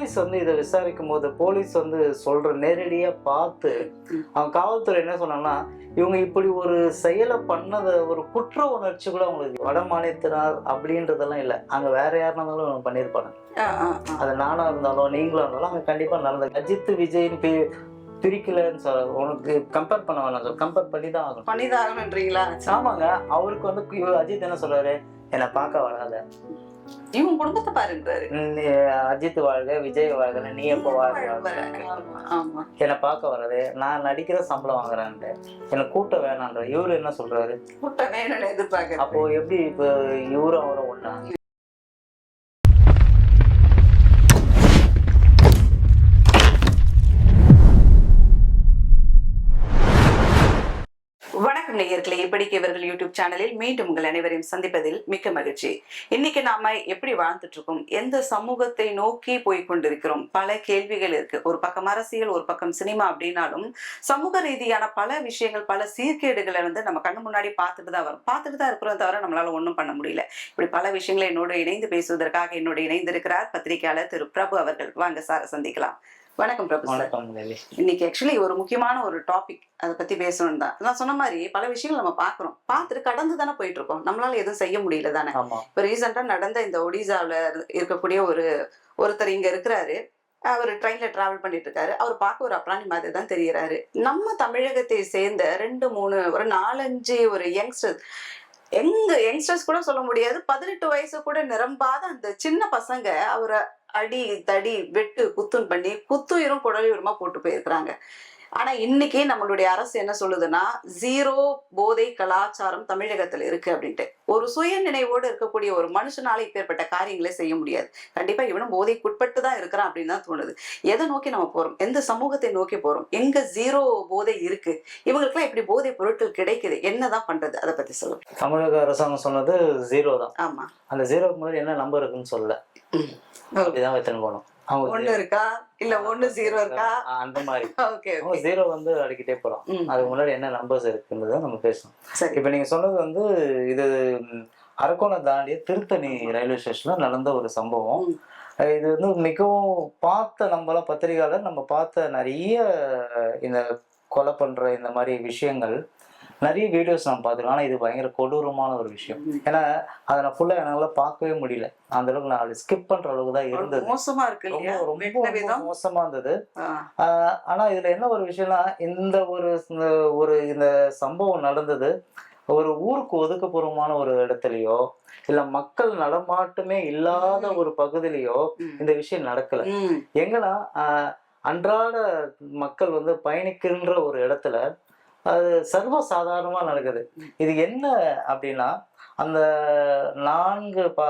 Police வந்து இதை விசாரிக்கும் போது போலீஸ் வந்து சொல்ற நேரடியா பார்த்து. அவங்க காவல்துறை என்ன சொன்னாங்கன்னா இவங்க இப்படி ஒரு செயலை பண்ணத ஒரு குற்ற உணர்ச்சி கூட அவங்களுக்கு வட மாநிலத்தினார் அப்படின்றதெல்லாம் இல்லை. அங்க வேற யாருனா இருந்தாலும் பண்ணியிருப்பாங்க. அது நானா இருந்தாலும் நீங்களும் இருந்தாலும் அங்க கண்டிப்பா நடந்தது அஜித் விஜயின் பி பிரிக்கலன்னு சொல்ல உனக்கு கம்பேர் பண்ண வேணாம் சார் கம்பேர் பண்ணி தான் ஆகணும். பண்ணிதான் ஆகணுன்றீங்களா? ஆமாங்க. அவருக்கு வந்து அஜித் என்ன சொல்றாரு? என்னை பார்க்க வராத. இவங்க குடும்பத்தை பாருன்றாரு. அஜித் வாழ்க விஜய் வாழ்க நீ எப்போ வாழ்க என்னை பார்க்க வராது நான் நடிக்கிற சம்பளம் வாங்குறேன்ட்டு. என்னை கூட்ட வேணான்ற இவரு என்ன சொல்றாரு? முட்டை வேணும்னு எதிர்பார்க்கறது. அப்போ எப்படி இப்போ இவரும் அவரும் ஒண்ணா? நேர்களை இப்படிக்கு இவர்கள் யூடியூப் சேனலில் மீண்டும் உங்கள் அனைவரையும் சந்திப்பதில் மிக்க மகிழ்ச்சி. இன்னைக்கு நாம எப்படி வாழ்ந்துட்டு இருக்கோம்? எந்த சமூகத்தை நோக்கி போய் கொண்டிருக்கிறோம்? பல கேள்விகள் இருக்கு. ஒரு பக்கம் அரசியல் ஒரு பக்கம் சினிமா அப்படின்னாலும் சமூக ரீதியான பல விஷயங்கள் பல சீர்கேடுகளை வந்து நம்ம கண்ணு முன்னாடி பார்த்துட்டு தான் வரும். பார்த்துட்டு தான் இருக்கிறோம் தவிர நம்மளால ஒன்றும் பண்ண முடியல. இப்படி பல விஷயங்களை என்னோடு இணைந்து பேசுவதற்காக என்னோடு இணைந்திருக்கிறார் பத்திரிகையாளர் திரு பிரபு அவர்கள். வாங்க சார சந்திக்கலாம். வணக்கம் பிரபு. இன்னைக்கு ஆக்சுவலி ஒரு முக்கியமான ஒரு டாபிக் அதை பத்தி பேசணும் தான். நான் சொன்ன மாதிரி பல விஷயங்கள் நம்ம பாக்குறோம் பார்த்துட்டு கடந்து தானே போயிட்டு இருக்கோம். நம்மளால எதுவும் செய்ய முடியல தானே. இப்போ ரீசெண்டா நடந்த இந்த ஒடிசாவில் இருக்கக்கூடிய ஒரு ஒருத்தர் இங்க இருக்கிறாரு. அவர் ட்ரெயின்ல டிராவல் பண்ணிட்டு இருக்காரு. அவர் பார்க்க ஒரு அப்ராணி மாதிரி தான் தெரியறாரு. நம்ம தமிழகத்தை சேர்ந்த ரெண்டு மூணு ஒரு நாலஞ்சு ஒரு யங்ஸ்டர் எங்க யங்ஸ்டர்ஸ் கூட சொல்ல முடியாது. பதினெட்டு வயசு கூட நிரம்பாத அந்த சின்ன பசங்க அவரை அடி தடி வெட்டு குத்துன்னு பண்ணி குத்துயிரும் குடலுயிருமா போட்டு போயிருக்கிறாங்க. ஆனா இன்னைக்கு நம்மளுடைய அரசு என்ன சொல்லுதுன்னா ஜீரோ போதை கலாச்சாரம் தமிழகத்துல இருக்கு அப்படின்ட்டு. ஒரு சுய நினைவோடு இருக்கக்கூடிய ஒரு மனுஷனால இப்பேற்பட்ட காரியங்களை செய்ய முடியாது. கண்டிப்பா இவனும் போதைக்குட்பட்டு தான் இருக்கிறான் அப்படின்னு தான் தோணுது. எதை நோக்கி நம்ம போறோம்? எந்த சமூகத்தை நோக்கி போறோம்? எங்க ஜீரோ போதை இருக்கு? இவங்களுக்குலாம் இப்படி போதை பொருட்கள் கிடைக்குது? என்னதான் பண்றது? அதை பத்தி சொல்லுங்க. தமிழக அரசாங்கம் சொன்னது ஜீரோ தான். ஆமா. அந்த ஜீரோக்கு முன்னாடி என்ன நம்பர் இருக்குன்னு சொல்லல. அப்படிதான் வைத்துன்னு போனோம். அவங்க ஒண்ணு இருக்கா? இல்ல ஒண்ணு ஜீரோ இருக்கா? அந்த மாதிரி. ஓகே ஜீரோ வந்து அடிக்கிட்டே போறோம். அதுக்கு முன்னாடி என்ன நம்பர்ஸ் இருக்குன்றத நம்ம பேசணும். இப்போ நீங்க சொன்னது வந்து இது அரக்கோணம் தாண்டிய திருத்தணி ரயில்வே ஸ்டேஷன்ல நடந்த ஒரு சம்பவம். இது வந்து மிகவும் பார்த்த நம்மளாம் பத்திரிகையாளர் நம்ம பார்த்த நிறைய இந்த கொலை பண்ற இந்த மாதிரி விஷயங்கள் நிறைய வீடியோஸ் நம்ம பார்த்துருக்கோம் ஆனால் இது பயங்கர கொடூரமான ஒரு விஷயம். ஏன்னா அதை நான் ஃபுல்லாக என்னால் பார்க்கவே முடியல. அந்த அளவுக்கு நான் ஸ்கிப் பண்ற அளவுக்கு தான் இருந்தது. மோசமா இருக்கு ரொம்ப மோசமா இருந்தது. ஆனா இதுல என்ன ஒரு விஷயம்னா இந்த ஒரு இந்த ஒரு இந்த சம்பவம் நடந்தது. ஒரு ஊருக்கு ஒதுக்குப்புறமான ஒரு இடத்துலயோ இல்ல மக்கள் நடமாட்டமே இல்லாத. ஒரு பகுதியிலயோ. இந்த விஷயம் நடக்கல. எங்கன்னா அன்றாட மக்கள் வந்து பயணிக்கின்ற ஒரு இடத்துல அது சர்வ சாதாரணமா நடக்குது. இது என்ன அப்படின்னா அந்த நான்கு ப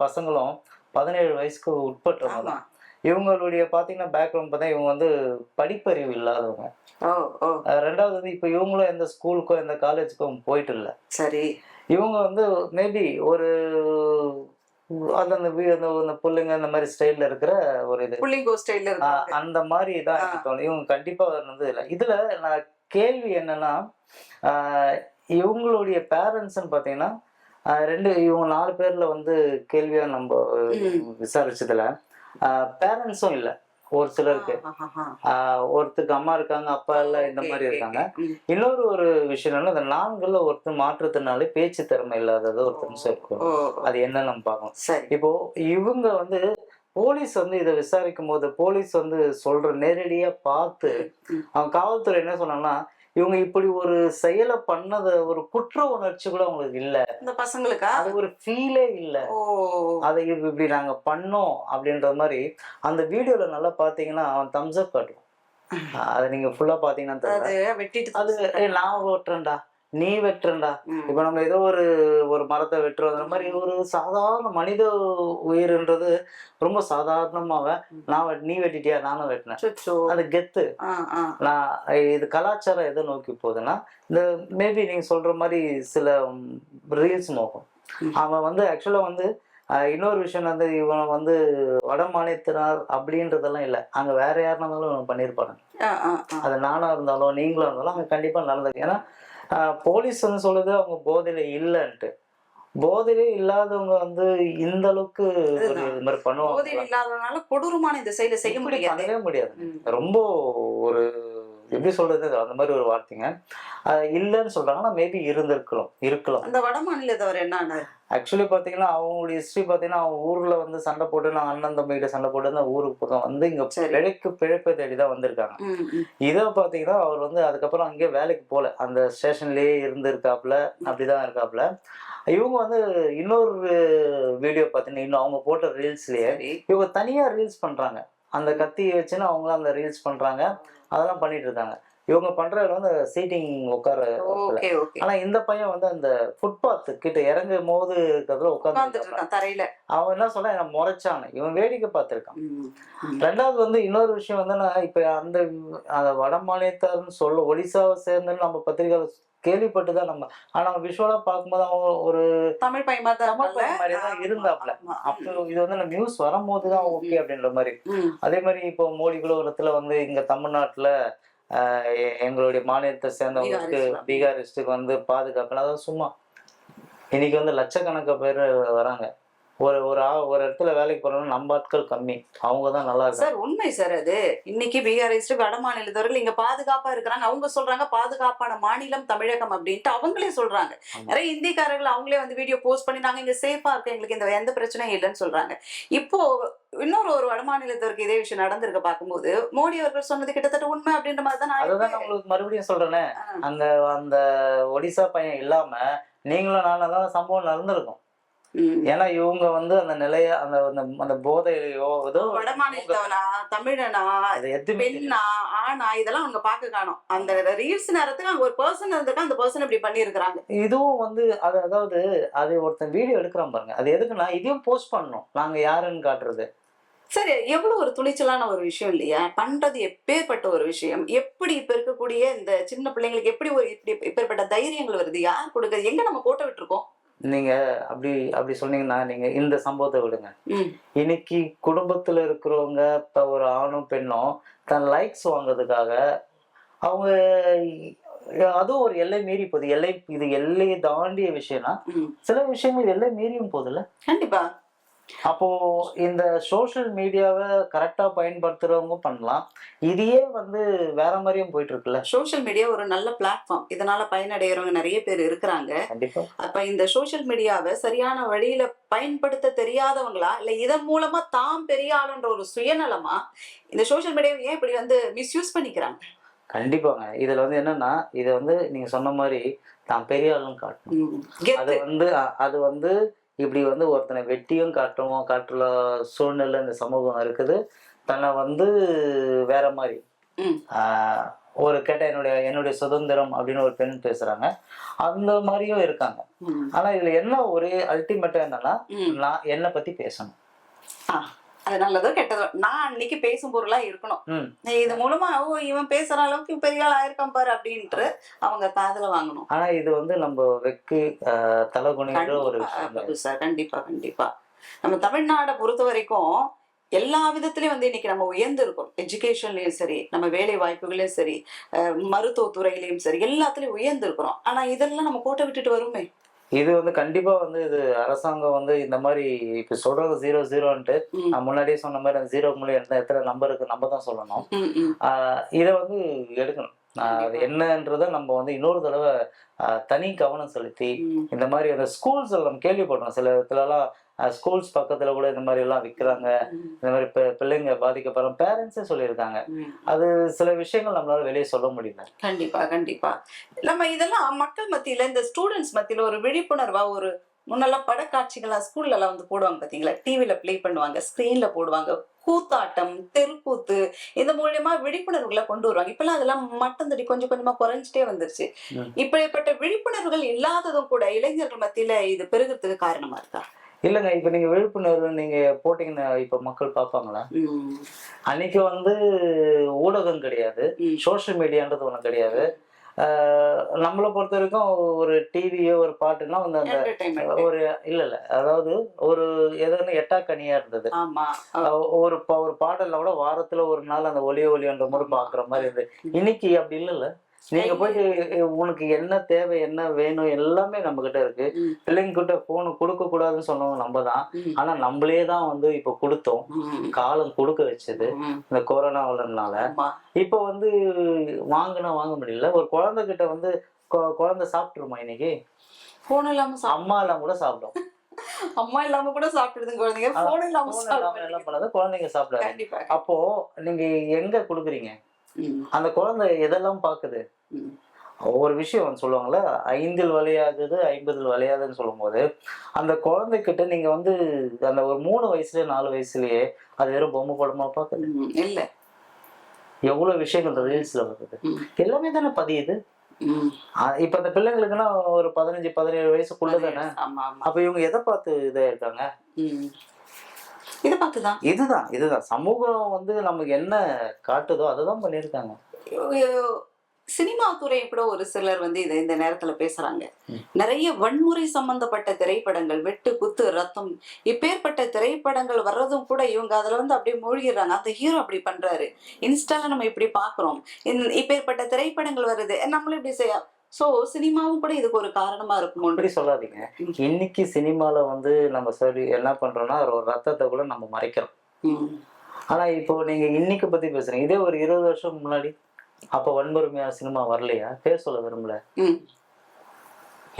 பசங்களும் பதினேழு வயசுக்கு உட்பட்டவங்க தான். இவங்களுடைய பாத்தீங்கன்னா பேக்ரவுண்ட் பார்த்தா இவங்க வந்து படிப்பறிவு இல்லாதவங்க. ரெண்டாவது வந்து இப்போ இவங்களும் எந்த ஸ்கூலுக்கோ எந்த காலேஜுக்கும் போயிட்டு இல்லை. சரி. இவங்க வந்து மேபி ஒரு அந்த அந்த பிள்ளைங்க அந்த மாதிரி ஸ்டைல்ல இருக்கிற ஒரு இது. அந்த மாதிரி தான். இவங்க கண்டிப்பா வந்து இல்லை. இதுல நான் கேள்வி என்னன்னா இவங்களுடைய பேரண்ட்ஸ்ன்னு பார்த்தீங்கன்னா ரெண்டு இவங்க நாலு பேர்ல வந்து கேள்வியா நம்ம. விசாரிச்சதுல பேரண்ட்ஸும் இல்லை. ஒரு சிலருக்கு. ஒருத்தருக்கு அம்மா இருக்காங்க அப்பா எல்லாம் இந்த மாதிரி இருக்காங்க. இன்னொரு ஒரு விஷயம் என்னன்னா இந்த நான்குல ஒருத்தர் மாற்றுத்திறனாலே பேச்சு திறமை இல்லாதது ஒருத்தர் சொல்லிருக்கோம் ஓ. அது என்னன்னு நம்ம பார்க்கணும். இப்போ இவங்க வந்து போலீஸ் வந்து இதை விசாரிக்கும் போது போலீஸ் வந்து சொல்ற நேரடியா பார்த்து. அவங்க காவல்துறை என்ன சொன்னாங்கன்னா இவங்க இப்படி ஒரு செயலை பண்ணத ஒரு குற்ற உணர்ச்சி கூட அவங்களுக்கு இல்ல. இந்த பசங்களுக்கா? அது ஒரு ஃபீலே இல்ல. அதை இப்படி நாங்க பண்ணோம் அப்படின்ற மாதிரி அந்த வீடியோல நல்லா பாத்தீங்கன்னா அவன் தம்ஸ் அப் காட்டுவான். அதை நீங்க ஃபுல்லா பாத்தீங்கன்னா. அது நான் வெட்டுறேன்டா நீ வெட்டுறேன்டா ம். இப்ப நம்ம ஏதோ ஒரு ஒரு மரத்தை வெட்டுறோம் அந்த மாதிரி ஒரு சாதாரண மனித உயிர்ன்றது ரொம்ப சாதாரணமாவ நான் நீ வெட்டிட்டியா நானும் வெட்டினேன். அது கெத்து. நான் இது கலாச்சாரம் எதை நோக்கி போகுதுன்னா இந்த மேபி நீங்க சொல்ற மாதிரி சில ரீல்ஸ் நோக்கம். அவன் வந்து ஆக்சுவலா வந்து இன்னொரு விஷயம் வந்து இவன் வந்து வட மாநிலத்தினார் அப்படின்றதெல்லாம் இல்லை அங்க வேற யாருனா இருந்தாலும் இவன் பண்ணியிருப்பாங்க. அது நானா இருந்தாலும் நீங்களும் இருந்தாலும் அங்க கண்டிப்பா நடந்தது ஏன்னா போலீஸ் வந்து சொல்லுது அவங்க போதையில இல்லைன்ட்டு. போதையிலே இல்லாதவங்க வந்து இந்த அளவுக்கு. இது மாதிரி பண்ணுவாங்க போதையில் இல்லாதனால கொடூரமான இந்த செயலை செய்ய முடியாது. பண்ணவே முடியாது. ரொம்ப ஒரு எப்படி சொல்றது? அந்த மாதிரி ஒரு வார்த்தைங்க. இல்லைன்னு சொல்றாங்கன்னா மேபி இருந்திருக்கலாம். இருக்கலாம். அந்த வட மாநிலத்தவர் என்ன ஆக்சுவலி பாத்தீங்கன்னா அவங்களுடைய ஹிஸ்டரி பாத்தீங்கன்னா அவங்க ஊர்ல வந்து சண்டை போட்டு நான் அண்ணன் தம்பிகிட்ட சண்டை போட்டு தான் ஊருக்கு பக்கம் வந்து இங்க. பிழைக்கு பிழைப்பை தேடி தான் வந்திருக்காங்க. இதை பாத்தீங்கன்னா அவர் வந்து அதுக்கப்புறம் அங்கேயே வேலைக்கு போல அந்த ஸ்டேஷன்லயே இருந்திருக்காப்புல அப்படிதான் இருக்காப்புல. இவங்க வந்து இன்னொரு வீடியோ பார்த்தீங்கன்னா இன்னும் அவங்க போட்ட ரீல்ஸ்லயே இவங்க தனியா ரீல்ஸ் பண்றாங்க. அந்த கத்தியை வச்சுன்னு அவங்களும் அந்த ரீல்ஸ் பண்றாங்க. அதெல்லாம் பண்ணிட்டு இருக்காங்க. இவங்க பண்றதுல வந்து சீட்டிங் உட்கார ஆனா இந்த பையன் வந்து அந்த ஃபுட்பாத் கிட்ட இறங்கும் போது இருக்கிறதுல இருக்கான் தரையில. அவன் என்ன சொல்ல என்ன முறைச்சானு. இவன் வேடிக்கை பார்த்திருக்கான். ரெண்டாவது வந்து இன்னொரு விஷயம் வந்து நான் இப்ப அந்த வட மாநிலத்தார்னு சொல்ல ஒடிசாவை சேர்ந்துன்னு நம்ம பத்திரிகையில கேள்விப்பட்டுதான் நம்ம ஆனா விஷுவலா பார்க்கும்போது அவன் ஒரு தமிழ் பையன் மாதிரி தான் தமிழ்? பையன் மாதிரி தான் இருந்தாப்ல. அப்போ இது வந்து அந்த நியூஸ் வரும்போது தான் ஓகே அப்படின்ற மாதிரி. அதே மாதிரி இப்போ மோடி குலவரத்துல வந்து இங்க தமிழ்நாட்டுல எங்களுடைய மாநிலத்தை சேர்ந்தவங்களுக்கு. பீகாரிஸ்டுக்கு வந்து பாதுகாப்பு அதாவது சும்மா இன்னைக்கு வந்து லட்சக்கணக்கான பேர் வராங்க. ஒரு ஒரு ஒரு இடத்துல வேலைக்கு போறோம்னா நம்ம ஆட்கள் கம்மி. அவங்க தான் நல்லா சார் உண்மை சார் அது. இன்னைக்கு பீகாரிஸ்ட் வட மாநிலத்தவர்கள் இங்க பாதுகாப்பா இருக்கிறாங்க. அவங்க சொல்றாங்க பாதுகாப்பான மாநிலம் தமிழகம் அப்படின்ட்டு அவங்களே சொல்றாங்க. நிறைய இந்தியக்காரர்கள் அவங்களே வந்து வீடியோ போஸ்ட் பண்ணி நாங்க இங்க சேஃபா இருக்கோம் எங்களுக்கு இந்த எந்த பிரச்சனையும் இல்லைன்னு சொல்றாங்க. இப்போ இன்னொரு ஒரு வட இதே விஷயம் நடந்திருக்க பார்க்கும்போது மோடி அவர்கள் சொன்னது கிட்டத்தட்ட உண்மை அப்படின்ற மாதிரி தான் அதுதான் உங்களுக்கு மறுபடியும் சொல்றேனே. அங்க அந்த ஒடிசா பையன் இல்லாம நீங்களும் நானும் தான் சம்பவம் நடந்திருக்கும். ஏன்னா இவங்க வந்து அந்த நிலைய அந்த அந்த- போதையிலையோ ஏதோ வட மாநிலத்தவனா தமிழனா. பெண்ணா ஆனா இதெல்லாம் அவங்க பார்க்க காணும். அந்த ரீல்ஸ் நேரத்துக்கு அங்க ஒரு பர்சன் இருந்திருக்கா அந்த பர்சன் இப்படி பண்ணியிருக்கிறாங்க. இதுவும் வந்து அது அதாவது அது ஒருத்தன் வீடியோ எடுக்கிறான் பாருங்க. அது எதுக்குன்னா இதையும் போஸ்ட் பண்ணணும். நாங்க யாருன்னு காட்டுறது. சரி எவ்வளவு ஒரு துணிச்சலான ஒரு விஷயம் இல்லையா? பண்றது எப்பேற்பட்ட ஒரு விஷயம்? எப்படி இப்ப இருக்கக்கூடிய இந்த சின்ன பிள்ளைங்களுக்கு எப்படி ஒரு இப்படி இப்பேற்பட்ட தைரியங்கள் வருது? யார் கொடுக்குறது? எங்க நம்ம கோட்டை விட்டுருக்கோம்? நீங்க அப்படி அப்படி சொன்னீங்கன்னா நீங்க இந்த சம்பவத்தை விடுங்க. இன்னைக்கு குடும்பத்துல இருக்கிறவங்க இப்ப ஒரு ஆணும் பெண்ணும் தன் லைக்ஸ் வாங்குறதுக்காக அவங்க அதுவும் ஒரு எல்லை மீறி போகுது. எல்லை இது எல்லையை தாண்டிய விஷயம்னா. சில விஷயங்கள் எல்லை மீறியும் போகுதுல்ல? கண்டிப்பா. அப்போ இந்த சோஷியல் மீடியாவை கரெக்டா பயன்படுத்துறவங்க பண்ணலாம். இதையே வந்து வேற மாதிரியும் போயிட்டு இருக்குல்ல சோஷியல் மீடியா ஒரு நல்ல பிளாட்ஃபார்ம் இதனால பயனடைகிறவங்க நிறைய பேர் இருக்கிறாங்க. அப்ப இந்த சோஷியல் மீடியாவை சரியான வழியில பயன்படுத்த தெரியாதவங்களா இல்ல இதன் மூலமா தாம் பெரிய ஆளுன்ற ஒரு சுயநலமா இந்த சோஷியல் மீடியாவை ஏன் இப்படி வந்து மிஸ்யூஸ் பண்ணிக்கிறாங்க? கண்டிப்பாங்க. இதுல வந்து என்னன்னா இதை வந்து நீங்க சொன்ன மாதிரி தான் பெரிய ஆளுன்னு காட்டணும். அது வந்து அது வந்து இப்படி வந்து ஒருத்தனை வெட்டியும் காட்டவும் காட்டுல சூழ்நிலை இந்த சமூகம் இருக்குது. தன்னை வந்து வேற மாதிரி. ஒரு கேட்ட என்னுடைய என்னுடைய சுதந்திரம் அப்படின்னு ஒரு பெண் பேசுறாங்க. அந்த மாதிரியும் இருக்காங்க. ஆனா இதுல என்ன ஒரு அல்டிமேட்டா என்னன்னா. நான் என்னை பத்தி பேசணும். அது நல்லதோ கெட்டதோ. நான் அன்னைக்கு பேசும் பொருளா இருக்கணும். இது மூலமா ஓ இவன் பேசுற அளவுக்கு பெரிய ஆள் ஆயிருக்கான் பாரு அப்படின்ட்டு அவங்க காதுல வாங்கணும். ஆனா இது வந்து நம்ம வெக்கு ஆஹ், தலை குனிகிற ஒரு விஷயம் கண்டிப்பா கண்டிப்பா. நம்ம தமிழ்நாடை பொறுத்த வரைக்கும் எல்லா விதத்திலயும் வந்து இன்னைக்கு நம்ம உயர்ந்து இருக்கோம் எஜுகேஷன்லயும் சரி நம்ம வேலை வாய்ப்புகளையும் சரி மருத்துவ துறையிலயும் சரி எல்லாத்துலயும் உயர்ந்து இருக்கிறோம் ஆனா இதெல்லாம் நம்ம கோட்டை விட்டுட்டு வருமே. இது வந்து கண்டிப்பா வந்து இது அரசாங்கம் வந்து இந்த மாதிரி இப்ப சொல்றது ஜீரோ ஜீரோன்ட்டு நான் முன்னாடியே சொன்ன மாதிரி அந்த ஜீரோ மூலியம் எடுத்த எத்தனை நம்பர் இருக்கு நம்ம தான் சொல்லணும். இதை வந்து எடுக்கணும். அது என்னன்றதை நம்ம வந்து இன்னொரு தடவை தனி கவனம் செலுத்தி. இந்த மாதிரி அந்த ஸ்கூல்ஸ் நம்ம கேள்விப்படுறோம். சில இடத்துலலாம் ஸ்கூல்ஸ் பக்கத்துல கூட இந்த மாதிரி எல்லாம் விற்கிறாங்க இந்த மாதிரி பிள்ளைங்க பாதிக்கப்படுற பேரண்ட்ஸே சொல்லியிருக்காங்க. அது சில விஷயங்கள் நம்மளால வெளியே சொல்ல முடியல. கண்டிப்பா கண்டிப்பா. நம்ம இதெல்லாம் மக்கள் மத்தியில இந்த ஸ்டூடெண்ட்ஸ் மத்தியில ஒரு விழிப்புணர்வா ஒரு முன்னெல்லாம் படக்காட்சிகளா ஸ்கூல்ல எல்லாம் வந்து போடுவாங்க பாத்தீங்களா? டிவில ப்ளே பண்ணுவாங்க ஸ்கிரீன்ல போடுவாங்க. கூத்தாட்டம் தெருக்கூத்து இந்த மூலியமா விழிப்புணர்வுகளை கொண்டு வருவாங்க. இப்பெல்லாம் அதெல்லாம் மட்டம் தடி கொஞ்சம் கொஞ்சமா குறைஞ்சிட்டே வந்துருச்சு. இப்படிப்பட்ட விழிப்புணர்வுகள் இல்லாததும் கூட இளைஞர்கள் மத்தியில இது பெருகிறதுக்கு காரணமா இருக்கா? இல்லைங்க இப்ப நீங்க விழிப்புணர்வு நீங்க போட்டீங்கன்னா இப்ப மக்கள் பார்ப்பாங்களா? அன்னைக்கு வந்து ஊடகம் கிடையாது. சோஷியல் மீடியான்றது ஒண்ணு கிடையாது. நம்மளை பொறுத்த வரைக்கும் ஒரு டிவியோ ஒரு பாட்டுனா வந்து அந்த. ஒரு இல்ல இல்ல. அதாவது ஒரு எதுன்னு எட்டா கனியா இருந்தது. ஒரு ஒரு பாடல்ல கூட வாரத்துல ஒரு நாள் அந்த ஒலி ஒலின்ற மாதிரி பாக்குற மாதிரி இருந்தது. இன்னைக்கு அப்படி இல்லைல்ல? நீங்க அஹ், உனக்கு என்ன தேவை என்ன வேணும் எல்லாமே நம்ம கிட்ட இருக்கு. பிள்ளைங்க கிட்ட போன் கொடுக்க கூடாதுன்னு சொன்னவங்க நம்ம தான். ஆனா நம்மளே தான் வந்து இப்ப கொடுத்தோம். காலம் கொடுக்க வச்சது. இந்த கொரோனாவிலனால ஆமா. இப்போ வந்து வாங்கினா வாங்க முடியல. ஒரு குழந்தை கிட்ட வந்து குழந்தை சாப்பிட்டுருமா இன்னைக்கு? போன் இல்லாம அம்மா எல்லாம் கூட சாப்பிடும். அம்மா இல்லாம கூட சாப்பிடுதுங்க குழந்தைங்க. போன் இல்லாம இல்லாம என்ன பண்ணாது? குழந்தைங்க சாப்பிடாது. அப்போ நீங்க எங்க கொடுக்குறீங்க? அந்த குழந்தை எதெல்லாம் பாக்குது? ஒரு விஷயம் வந்து சொல்லுவாங்கல்ல ஐந்தில் விளையாதது ஐம்பதில் விளையாதுன்னு சொல்லும்போது அந்த குழந்தைகிட்ட நீங்க வந்து அந்த ஒரு மூணு வயசுல நாலு வயசுலயே அது வெறும் பொம்மை படமா பாக்குது ம், இல்ல. எவ்வளவு விஷயங்கள் ரீல்ஸ்ல வருது? எல்லாமே தானே பதியுது? இப்ப அந்த பிள்ளைங்களுக்குன்னா ஒரு பதினஞ்சு பதினேழு வயசுக்குள்ள தானே? அப்ப இவங்க எதை பார்த்து இதா இருக்காங்க. இத பார்த்துதான். இதுதான் இதுதான். சமூகம் வந்து நமக்கு என்ன காட்டுதோ அதுதான் பண்ணியிருக்காங்க. சினிமா துறை கூட ஒரு சிலர் வந்து இதை இந்த நேரத்துல பேசுறாங்க. நிறைய வன்முறை சம்பந்தப்பட்ட திரைப்படங்கள் வெட்டு குத்து ரத்தம் இப்பேற்பட்ட திரைப்படங்கள் வர்றதும் கூட இவங்க அதுல வந்து அப்படியே மூழ்கிடுறாங்க. அந்த ஹீரோ அப்படி பண்றாரு. இன்ஸ்டால நம்ம இப்படி பாக்குறோம். இப்பேற்பட்ட திரைப்படங்கள் வருது. நம்மளும் இப்படி செய்ய சோ சினிமாவும் கூட இதுக்கு ஒரு காரணமா இருக்குமோ அப்படி சொல்லாதீங்க. இன்னைக்கு சினிமால வந்து நம்ம சரி என்ன பண்றோம்னா ஒரு ரத்தத்தை கூட நம்ம மறைக்கிறோம். ஆனா இப்போ நீங்க இன்னைக்கு பத்தி பேசுறீங்க. இதே ஒரு இருபது வருஷம் முன்னாடி அப்ப வன்முறைமையா சினிமா வரலையா பேர் சொல்ல விரும்பல.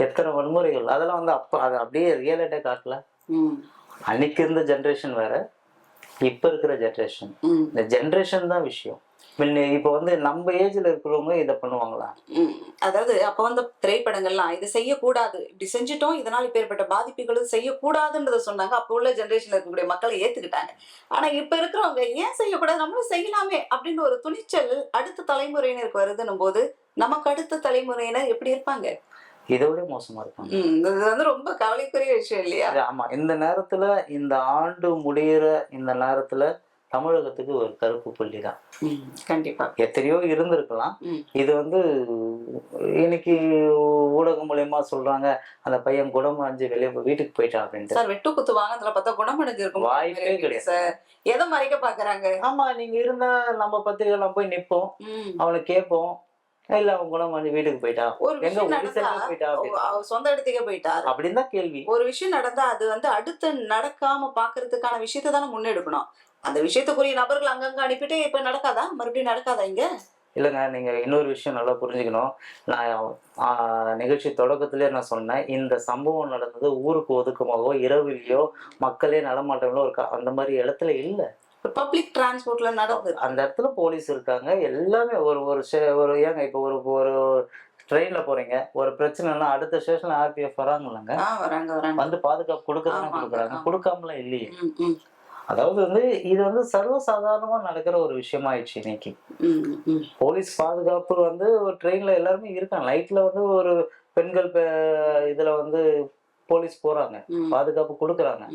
எத்தனை வன்முறைகள் அதெல்லாம் வந்து அப்ப அதை அப்படியே ரியலேட்டா காட்டல. அன்னைக்கு இருந்த ஜென்ரேஷன் வேற இப்ப இருக்கிற ஜென்ரேஷன். இந்த ஜென்ரேஷன் தான் விஷயம் முன்ன இப்போ வந்து நம்ம ஏஜ்ல இருக்கிறவங்க இதை பண்ணுவாங்களா. அதாவது அப்ப வந்த திரைப்படங்கள்லாம் இது செய்யக்கூடாது. இப்படி செஞ்சுட்டோம் இதனால் இப்பேற்பட்ட பாதிப்புகளும் செய்யக்கூடாதுன்றத சொன்னாங்க. அப்போ உள்ள ஜென்ரேஷன்ல இருக்கக்கூடிய மக்களை ஏத்துக்கிட்டாங்க. ஆனா இப்ப இருக்கிறவங்க ஏன் செய்யக்கூடாது? நம்மளும் செய்யலாமே அப்படின்னு ஒரு துணிச்சல் அடுத்த தலைமுறையினருக்கு வருதுன்னும் போது நமக்கு அடுத்த தலைமுறையினர் எப்படி இருப்பாங்க? இதை விட மோசமா இருப்பாங்க. ம், இது வந்து ரொம்ப கவலைக்குரிய விஷயம் இல்லையா? ஆமா. இந்த நேரத்துல இந்த ஆண்டு முடியிற இந்த நேரத்துல தமிழகத்துக்கு ஒரு கருப்பு புள்ளி தான் கண்டிப்பா. எத்தனையோ இருந்திருக்கலாம். இது வந்து இன்னைக்கு ஊடகம் மூலியமா சொல்றாங்க அந்த பையன் குணமாஞ்சு வெளியே போய் வீட்டுக்கு போயிட்டான் அப்படின்ட்டு. சார் வெட்டு குத்து வாங்கினதுல பார்த்தா குணமடைஞ்சிருக்கும் வாய்ப்பே கிடையாது. சார். எதை மறைக்க பாக்குறாங்க ஆமா நீங்க இருந்தா நம்ம பத்திரிகைலாம் போய் நிப்போம். ம். அவனை கேட்போம். இல்ல அவன் குணமாஞ்சு வீட்டுக்கு போயிட்டான் ஒரு எங்க விஷயம் நடந்தா போயிட்டா அப்படின்னு? சொந்த இடத்துக்கே போயிட்டார். அப்படின்னு தான் கேள்வி. ஒரு விஷயம் நடந்தா அது வந்து அடுத்து நடக்காம பாக்குறதுக்கான விஷயத்தை தானே முன்னெடுக்கணும். அந்த விஷயத்துக்குரிய நபர்கள் அங்கங்க அனுப்பிட்டு இப்ப நடக்காதா? மறுபடியும் நடக்காதா இங்க? இல்லைங்க நீங்க இன்னொரு விஷயம் நல்லா புரிஞ்சுக்கணும். நான் நிகழ்ச்சி தொடக்கத்திலே நான் சொன்னேன். இந்த சம்பவம் நடந்தது ஊருக்கு ஒதுக்கமாகவோ இரவிலையோ மக்களே நடமாட்டங்களோ இருக்கா அந்த மாதிரி இடத்துல இல்ல. பப்ளிக் டிரான்ஸ்போர்ட்ல நடந்தது அந்த இடத்துல போலீஸ் இருக்காங்க. எல்லாமே ஒரு ஒரு ஒரு ஏங்க இப்போ ஒரு ஒரு ட்ரெயின்ல போறீங்க. ஒரு பிரச்சனைனா அடுத்த ஸ்டேஷன்ல ஆர்பிஎஃப் வராங்க வந்து பாதுகாப்பு கொடுக்கறதானே ஆமாங்க, கொடுக்குறாங்க. கொடுக்காமலாம் இல்லையே. அதாவது வந்து இது வந்து சர்வசாதாரணமா நடக்கிற ஒரு விஷயமாயிடுச்சு இன்னைக்கு. ம், ம். போலீஸ் பாதுகாப்பு வந்து ஒரு ட்ரெயின்ல எல்லாருமே இருக்காங்க. நைட்ல வந்து ஒரு பெண்கள் இதுல வந்து போலீஸ் போறாங்க. பாதுகாப்பு கொடுக்குறாங்க.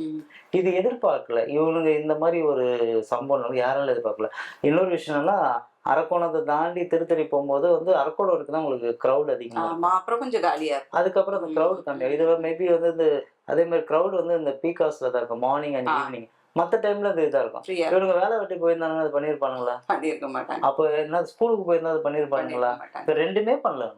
இது எதிர்பார்க்கல. இவனுங்க இந்த மாதிரி ஒரு சம்பவம் யாராலும் எதிர்பார்க்கல. இன்னொரு விஷயம் என்னன்னா அரக்கோணத்தை தாண்டி திருத்தணி போகும்போது வந்து அரக்கோணம் இருக்குதான் உங்களுக்கு க்ரௌட் அதிகமா அப்புறம் கொஞ்சம் காலியா அதுக்கப்புறம் அந்த க்ரௌட் கம்மி இது மேபி வந்து இந்த அதே மாதிரி க்ரௌட் வந்து இந்த பீக் ஹவர்ஸ்ல தான் இருக்கும். Morning and. ஈவினிங் மத்த டைம்ல அது இதா இருக்கும். இவனுங்க வேலை வெட்டி போயிருந்தாங்கன்னா அது பண்ணிருப்பானுங்களா? பண்ணிருக்க மாட்டாங்க. அப்போ என்ன ஸ்கூலுக்கு போயிருந்தா அது மாட்டாங்க. இப்ப ரெண்டுமே பண்ணல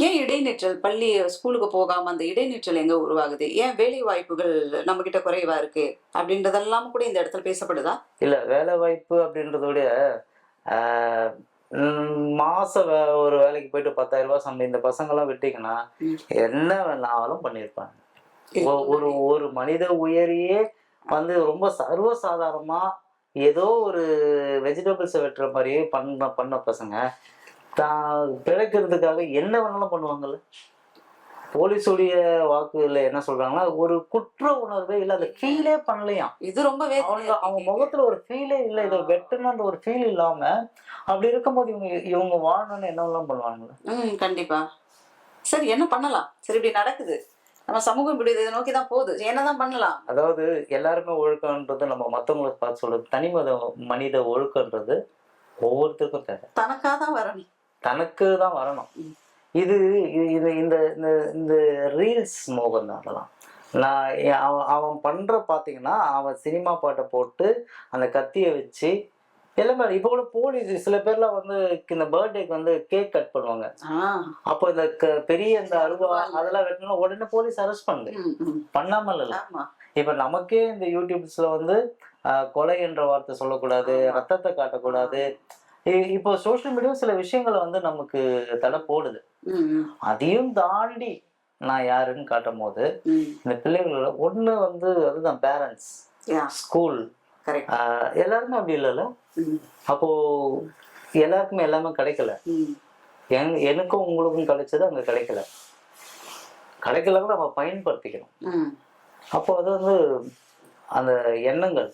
ஏன் இடைநிற்றல்? பள்ளி ஸ்கூலுக்கு போகாம அந்த இடைநிற்றல் எங்க உருவாகுது? ஏன் வேலை வாய்ப்புகள் நம்ம கிட்ட குறைவா இருக்கு? அப்படின்றதெல்லாம் கூட இந்த இடத்துல பேசப்படுதா? இல்ல வேலை வாய்ப்பு அப்படின்றத விட ஆஹ், ம், மாசம் ஒரு வேலைக்கு போயிட்டு பத்தாயிரம் ரூபாய் சம்பளம் இந்த பசங்க எல்லாம் விட்டீங்கன்னா. என்ன வேணாலும் பண்ணிருப்பாங்க. ஒரு ஒரு மனித உயரியே வந்து ரொம்ப சர்வசாதாரணமா ஏதோ ஒரு வெஜிடபிள்ஸை வெட்டுற மாதிரியே பண்ண பண்ண பசங்க. தான் பிழைக்கிறதுக்காக என்ன வேணாலும் பண்ணுவாங்கல்ல? போலீஸுடைய வாக்குல என்ன சொல்றாங்கன்னா ஒரு குற்ற உணர்வே இல்ல அந்த ஃபீலே பண்ணலையாம் இது ரொம்ப அவங்க அவங்க முகத்துல ஒரு ஃபீலே இல்ல இதை வெட்டணுன்ற ஒரு ஃபீல் இல்லாம அப்படி இருக்கும்போது இவங்க இவங்க வாழணும்னு என்னவெல்லாம் பண்ணுவாங்கல்ல? ம் கண்டிப்பா. சரி என்ன பண்ணலாம்? சரி இப்படி நடக்குது. நம்ம சமூகம் இப்படி இதை நோக்கி தான் போகுது. என்னதான் பண்ணலாம்? அதாவது எல்லாருமே ஒழுக்கம்ன்றது நம்ம மத்தவங்களுக்கு பார்த்து சொல்றது தனிமத மனித ஒழுக்கம்ன்றது ஒவ்வொருத்தருக்கும் தேவை. தனக்காக தான் வரணும். தனக்கு தான் வரணும். இது இது- இந்த இந்த இந்த ரீல்ஸ் மோகம் தான் அதெல்லாம் நான் அவன் அவன் பண்ற பாத்தீங்கன்னா அவன் சினிமா பாட்டை போட்டு அந்த கத்தியை வச்சு எல்லாமே இப்போ கூட போலீஸ் சில பேர்லாம் வந்து இந்த பர்த்டேக்கு வந்து கேக் கட் பண்ணுவாங்க. அப்போ இந்த பெரிய இந்த அருவா அதெல்லாம் வெட்டணும் உடனே போலீஸ் அரெஸ்ட் பண்ணுது பண்ணாமல் இல்ல இப்ப நமக்கே இந்த யூடியூப்ஸ்ல வந்து கொலை என்ற வார்த்தை சொல்லக்கூடாது. ரத்தத்தை காட்டக்கூடாது. இப்போ சோஷியல் மீடியா சில விஷயங்களை வந்து நமக்கு தடை போடுது. அதையும் தாண்டி நான் யாருன்னு காட்டும் போது இந்த பிள்ளைகளோட ஒண்ணு வந்து அதுதான் பேரண்ட்ஸ் ஸ்கூல் எல்லாருமே அப்படி இல்லைல்ல? அப்போ எல்லாருக்குமே எல்லாமே கிடைக்கல. என் எனக்கும் உங்களுக்கும் கிடைச்சது அங்க கிடைக்கல. கிடைக்கலன்னு நம்ம பயன்படுத்திக்கணும். அப்போ அது வந்து அந்த எண்ணங்கள்.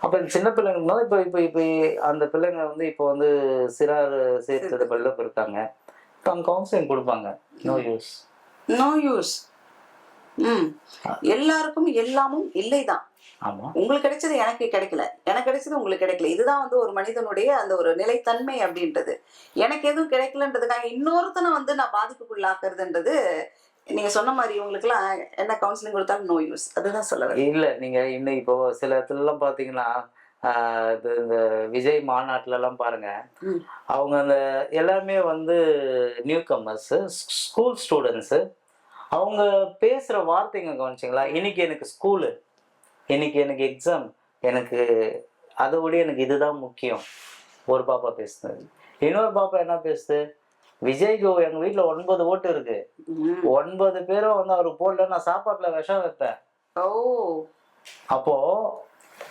அப்போ சின்ன பிள்ளைங்க இப்போ இப்போ இப்போ அந்த பிள்ளைங்க வந்து இப்போ வந்து சிறார் சேர்த்தது பள்ளிக்கு இருக்காங்க இப்போ அங்கே கவுன்சிலிங் கொடுப்பாங்க. நோ யூஸ் நோ யூஸ் ம். எல்லாருக்கும் எல்லாமும் இல்லைதான் ஆமாம் உங்களுக்கு கிடைச்சது எனக்கு கிடைக்கல. எனக்கு கிடைச்சது உங்களுக்கு கிடைக்கல. இதுதான் வந்து ஒரு மனிதனுடைய அந்த ஒரு நிலைத்தன்மை அப்படின்றது. எனக்கு எதுவும் கிடைக்கலன்றதுக்காக இன்னொருத்தனை வந்து நான் பாதிப்புக்குள்ளாக்குறதுன்றது நீங்க சொன்ன மாதிரி இவங்களுக்குலாம் என்ன கவுன்சிலிங் கொடுத்தாலும் நோ யூஸ் அதுதான் சொல்ல இல்லை நீங்கள் இன்னும் இப்போ சில இடத்துலலாம் பார்த்தீங்கன்னா ஆஹ் இது இந்த விஜய் மாநாட்டுல எல்லாம் பாருங்க. அவங்க அந்த எல்லாமே வந்து நியூ கம்மர்ஸ் ஸ்கூல் ஸ்டூடெண்ட்ஸு அவங்க பேசுற வார்த்தைங்க கவனிச்சிங்களா? இன்னைக்கு எனக்கு ஸ்கூலு இன்னைக்கு எனக்கு எக்ஸாம் எனக்கு அதை விட எனக்கு இதுதான் முக்கியம். ஒரு பாப்பா பேசுனது. இன்னொரு பாப்பா என்ன பேசுது? விஜய்க்கு எங்க வீட்ல ஒன்பது ஓட்டு இருக்கு. ஒன்பது பேரும் வந்து அவருக்கு போடல நான் சாப்பாட்டுல விஷம் வைப்பேன். அப்போ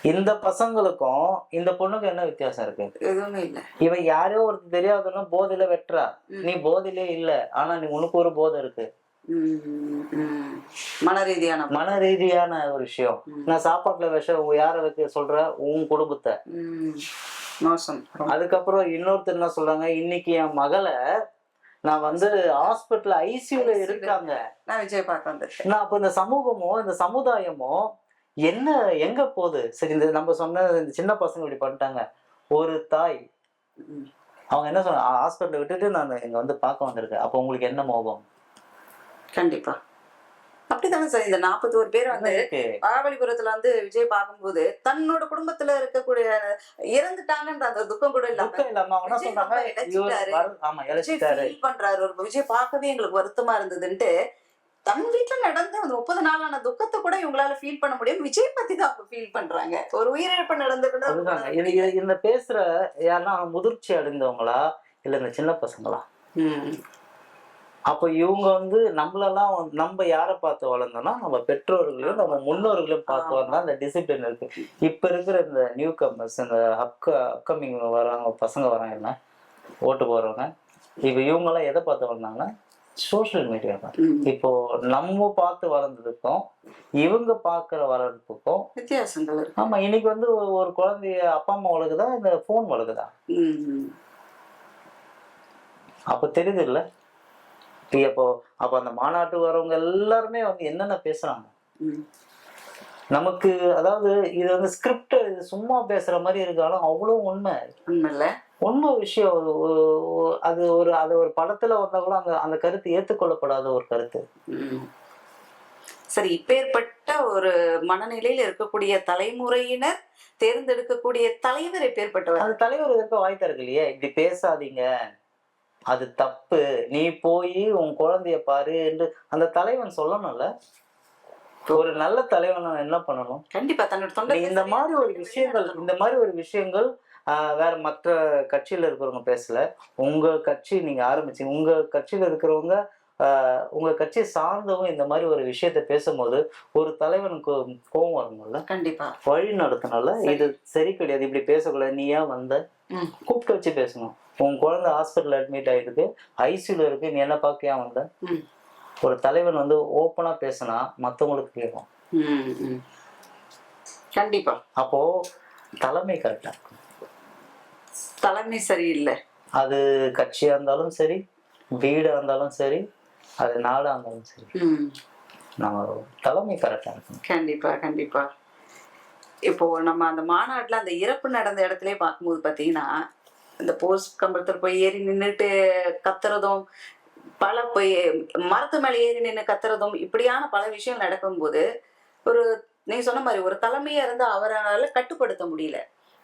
இந்த பசங்களுக்கும் இந்த பொண்ணுக்கும் என்ன வித்தியாசம் இருக்கு? எதுவுமே இல்லை. இவன் யாரோ ஒருத்தர் தெரியாதவன போதையில வெட்டுறா. நீ போதையிலே இல்ல. ஆனா நீ உனக்கு ஒரு போதை இருக்கு. மன ரீதியான மன ரீதியான ஒரு விஷயம். நான் சாப்பாட்டுல விஷம் யார வைக்க சொல்ற? உன் குடும்பத்தை. மோசம். அதுக்கப்புறம் இன்னொருத்தர் என்ன சொல்றாங்க? இன்னைக்கு என் மகளை நான் வந்து ஹாஸ்பிட்டல் ஐசியூல இருக்காங்க. நான் விஜய் பார்க்க வந்திருக்கேன். நான் அப்ப இந்த சமூகமோ இந்த சமுதாயமோ என்ன எங்க போகுது? சரி இந்த நம்ம சொன்ன இந்த சின்ன பசங்க இப்படி பண்ணிட்டாங்க. ஒரு தாய். அவங்க என்ன சொன்னாங்க? ஹாஸ்பிட்டல் விட்டுட்டு நான் இங்க வந்து பார்க்க வந்திருக்கேன். அப்போ உங்களுக்கு என்ன மோகம்? கண்டிப்பா. அப்படித்தானே சார் இந்த நாற்பத்தோரு பேர் வந்து மகாபலிபுரத்துல வந்து விஜய் பார்க்கும்போது தன்னோட குடும்பத்துல இருக்கக்கூடிய இறந்துட்டாங்கன்ற அந்த துக்கம் கூட இல்லாம பண்றாரு. ஒரு விஜய் பார்க்கவே எங்களுக்கு வருத்தமா இருந்ததுன்ட்டு தன் வீட்டுல நடந்த அந்த முப்பது நாளான துக்கத்தை கூட இவங்களால ஃபீல் பண்ண முடியும். விஜய் பத்தி தான் அவங்க ஃபீல் பண்றாங்க. ஒரு உயிரிழப்பு நடந்து கூட அதுதாங்க. இது இது- இந்த பேசுற யாருன்னா முதிர்ச்சி அடைந்தவங்களா? இல்ல இந்த சின்ன பசங்களா. அப்போ இவங்க வந்து நம்மளெல்லாம் நம்ம யாரை பார்த்து வளர்ந்தோம்னா நம்ம பெற்றோர்களையும் நம்ம முன்னோர்களையும் பார்த்து. வந்தா அந்த டிசிப்ளின் இருக்கு இப்ப இருக்கிற இந்த நியூ கம்மர்ஸ் இந்த அப்க அப்கமிங் வராங்க பசங்க வராங்கன்னா ஓட்டு போறவங்க இப்போ இவங்கெல்லாம் எதை பார்த்து வளர்ந்தாங்கன்னா சோஷியல் மீடியா தான். இப்போ நம்ம பார்த்து வளர்ந்ததுக்கும் இவங்க பார்க்குற வளர்ப்புக்கும் வித்தியாசங்கள் ஆமா இன்னைக்கு வந்து ஒரு- குழந்தைய அப்பா அம்மா வளர்க்குதா இந்த ஃபோன் வளர்க்குதா. அப்போ தெரியுது இல்ல அப்போ அப்போ அந்த மாநாட்டுக்கு வரவங்க எல்லாருமே வந்து என்னென்ன பேசுறாங்க. நமக்கு அதாவது இது வந்து ஸ்கிரிப்ட் இது சும்மா பேசுற மாதிரி இருக்காலும் அவ்வளோ உண்மை. உண்மையில. உண்மை விஷயம் அது ஒரு அது ஒரு படத்துல வந்தா கூட அந்த அந்த கருத்து ஏற்றுக்கொள்ளப்படாத ஒரு கருத்து. சரி இப்பேற்பட்ட ஒரு மனநிலையில இருக்கக்கூடிய தலைமுறையினர் தேர்ந்தெடுக்கக்கூடிய தலைவர் எப்பேற்பட்டவர் அந்த தலைவர் இருக்க வாய் திறக்கு இல்லையே? இப்படி பேசாதீங்க. அது தப்பு. நீ போய் உன் குழந்தைய பாரு என்று அந்த தலைவன் சொல்லணும்ல? ஒரு நல்ல தலைவன் என்ன பண்ணணும்? கண்டிப்பா தன்னோட தொண்டை இந்த மாதிரி ஒரு விஷயங்கள் இந்த மாதிரி ஒரு விஷயங்கள் வேற மற்ற கட்சியில இருக்கிறவங்க பேசல. உங்க கட்சி நீங்க ஆரம்பிச்சீங்க உங்க கட்சியில இருக்கிறவங்க உங்க கட்சியை சார்ந்தவங்க இந்த மாதிரி ஒரு விஷயத்த பேசும்போது ஒரு தலைவனுக்கு கோபம் வரணும்ல கண்டிப்பா. வழி நடத்தினால இது சரி கிடையாது. இப்படி பேசக்கூடாது. நீ ஏன் வந்த. கூப்பிட்டு வச்சு பேசணும். உன் குழந்தை ஹாஸ்பிட்டல் அட்மிட் ஆயிருக்கு ஐசியூல இருக்கு நீ என்ன பார்க்க ஏன் வந்த ம். ஒரு தலைவன் வந்து ஓப்பனா பேசினா மத்தவங்களுக்கு கேட்கும். கண்டிப்பா. அப்போ தலைமை கரெக்டா இருக்கும். தலைமை சரியில்லை. அது கட்சியா இருந்தாலும் சரி வீடா இருந்தாலும் சரி அது நாடா இருந்தாலும் சரி. நம்ம தலைமை கரெக்டா இருக்கணும். கண்டிப்பா கண்டிப்பா. இப்போ நம்ம அந்த மாநாட்டுல அந்த இறப்பு நடந்த இடத்துல பார்க்கும்போது பாத்தீங்கன்னா இந்த போஸ்ட் கம்பளத்தில் போய் ஏறி நின்றுட்டு கத்துறதும் பல போய் மரத்து மேலே ஏறி நின்று கத்துறதும் இப்படியான பல விஷயம் நடக்கும்போது ஒரு நீங்க சொன்ன மாதிரி ஒரு தலைமையா இருந்து அவரால் கட்டுப்படுத்த முடியல.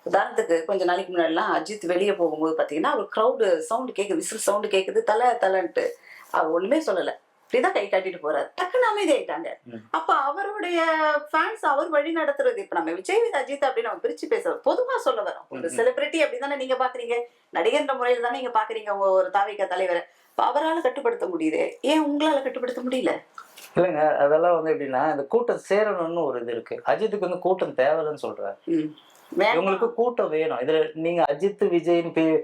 உதாரணத்துக்கு கொஞ்ச நாளைக்கு முன்னாடிலாம் அஜித் வெளியே போகும்போது பார்த்தீங்கன்னா ஒரு க்ரௌடு சவுண்டு கேட்குது விசில் சவுண்டு கேட்குது தலை தலைன்ட்டு. அவர் ஒன்றுமே சொல்லலை. இப்படிதான் கை காட்டிட்டு போறாரு. டக்குன்னு அமைதியாயிட்டாங்க. அப்ப அவருடைய ஃபேன்ஸ் அவர் வழி நடத்துறது. இப்ப நம்ம விஜய் வித் அஜித் அப்படின்னு நம்ம பிரிச்சு பேசுறோம். பொதுவா சொல்ல வரோம். ஒரு. செலிபிரிட்டி அப்படிதானே நீங்க பாக்குறீங்க? நடிகர்ன்ற முறையில தானே நீங்க பாக்குறீங்க? ஒரு தாவிக தலைவரை. அவரால கட்டுப்படுத்த முடியுது. ஏன் உங்களால கட்டுப்படுத்த முடியல? இல்லைங்க. அதெல்லாம் வந்து எப்படின்னா இந்த கூட்டம் சேரணும்னு ஒரு இது இருக்கு. அஜித்துக்கு வந்து கூட்டம் தேவைன்னு சொல்றாரு. வேண்டாம். உங்களுக்கு கூட்டம் வேணும். இதுல நீங்க அஜித் விஜய்னு பி-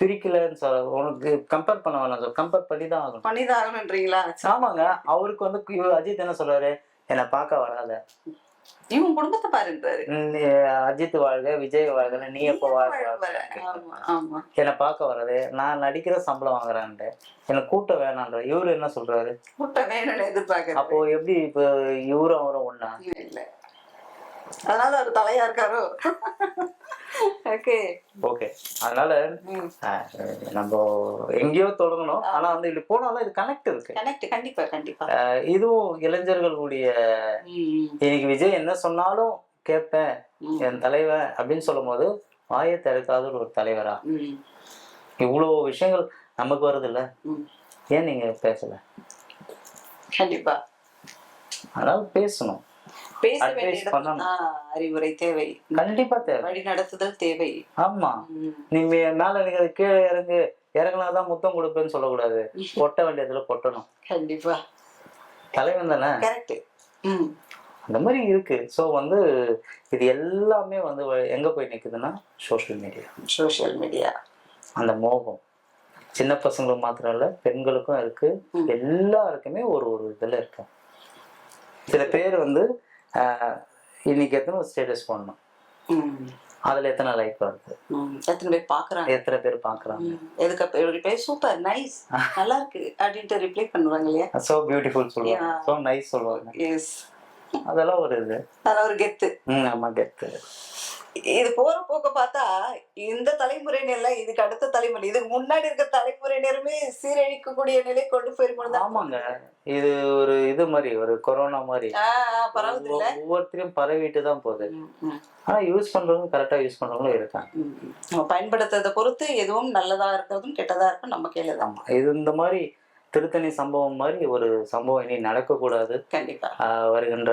பிரிக்கலன்னு சொல்ல உனக்கு கம்பேர் பண்ண வேணாம் சார் கம்பேர் பண்ணி தான் ஆகணும். பண்ணிதான் ஆகணுன்றீங்களா ஆமாங்க. அவருக்கு வந்து அஜித் என்ன சொல்றாரு? என்னை பார்க்க வராத. இவன் குடும்பத்தை பாருன்றாரு. அஜித் வாழ்க விஜய் வாழ்க நீ எப்போ வாழ்க என்னை பார்க்க வராது. நான் நடிக்கிற சம்பளம் வாங்குறான்ட்டு. எனக்கு கூட்டம் வேணான்ற. இவரு என்ன சொல்றாரு? முட்டை வேணும்னு எதிர்பார்க்கறது அப்போ எப்படி இப்போ இவரும் அவரும் ஒண்ணா இல்ல. அதனால அவர் தலையா இருக்காரோ? ஓகே. ஓகே. அதனால நம்ம எங்கேயோ தொடங்கணும். ஆனா வந்து இப்படி போனாலும் இது கனெக்ட் இருக்கு. கனெக்ட் கண்டிப்பா கண்டிப்பா. இதுவும் இளைஞர்களுடைய இன்னைக்கு விஜய் என்ன சொன்னாலும் கேட்பேன். என் தலைவன் அப்படின்னு சொல்லும்போது வாயை திறக்காத ஒரு தலைவரா? இவ்வளோ விஷயங்கள் நமக்கு வருது இல்ல. ஏன் நீங்க பேசல? கண்டிப்பா. அதனால பேசணும். பேச வேண்டிய அறிவுரை தேவை. கண்டிப்பா தேவை. வழி நடத்துதல் தேவை. ஆமா. நீ மேல நீங்க கீழே இறங்கு இறங்குனாதான் முத்தம் கொடுப்பேன்னு சொல்லக்கூடாது. கொட்ட வேண்டியதுல கொட்டணும் கண்டிப்பா. தலைவன் தானே? கரெக்ட் அந்த மாதிரி இருக்கு. ஸோ வந்து இது எல்லாமே வந்து எங்க போய் நிக்குதுன்னா சோஷியல் மீடியா சோஷியல் மீடியா அந்த மோகம். சின்ன பசங்களுக்கு மாத்திரம் இல்ல பெண்களுக்கும் இருக்கு. எல்லாருக்குமே ஒரு ஒரு இதுல இருக்கு. சில பேர் வந்து இன்னைக்கு எத்தனை ஸ்டேட்டஸ் போடணும்? அதுல எத்தனை லைக் வருது? எத்தனை பேர் பாக்குறாங்க? எத்தனை பேர் பாக்குறாங்க? எதுக்கு ரிப்ளை சூப்பர் நைஸ் நல்லா இருக்கு அப்படின்ட்டு ரிப்ளை பண்ணுவாங்க இல்லையா? ஸோ பியூட்டிஃபுல் சொல்லுவாங்க. ஸோ நைஸ் சொல்லுவாங்க. எஸ் அதெல்லாம் ஒரு இது. அதான் ஒரு கெத்து. ம் ஆமா கெத்து. இது போற போக்க பார்த்தா இந்த தலைமுறையினர் இதுக்கு அடுத்த தலைமுறை இதுக்கு முன்னாடி இருக்க தலைமுறையினருமே சீரழிக்கக்கூடிய நிலை கொண்டு போயிருக்கணும் ஆமாங்க. இது ஒரு இது மாதிரி ஒரு கொரோனா மாதிரி. ஒவ்வொருத்தரையும் பரவிட்டு தான் போகுது. ஆனா யூஸ் பண்றவங்க கரெக்டா யூஸ் பண்றவங்களும் இருக்காங்க. நம்ம பயன்படுத்துறதை பொறுத்து எதுவும் நல்லதா இருக்கிறதும் கெட்டதா இருக்கும் நம்ம கையில தான். இது இந்த மாதிரி திருத்தணி சம்பவம் மாதிரி ஒரு சம்பவம் இனி நடக்கக்கூடாது. கண்டிப்பா. வருகின்ற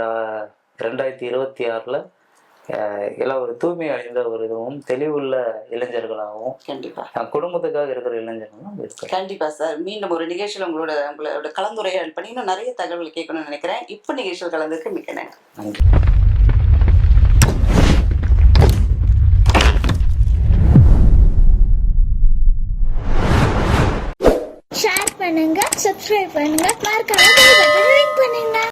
ரெண்டாயிரத்தி இருபத்தி ஆறுல எல்லாம் ஒரு தூய்மை அடைந்த ஒரு இதுவும் தெளிவுள்ள இளைஞர்களாகவும் கண்டிப்பா. ஆஹ் குடும்பத்துக்காக இருக்கிற இளைஞர்களும் கண்டிப்பா சார் மீண்டும் ஒரு நிகழ்ச்சியில் உங்களோட உங்களோட கலந்துரையாடல் பண்ணி இன்னும் நிறைய தகவல் கேட்கணும்னு நினைக்கிறேன். இப்போ நிகழ்ச்சியில் கலந்துருக்கு. மிக்க நன்றி. நன்றி. ஷேர் பண்ணுங்க சப்ஸ்கிரைப் பண்ணுங்க மறக்காம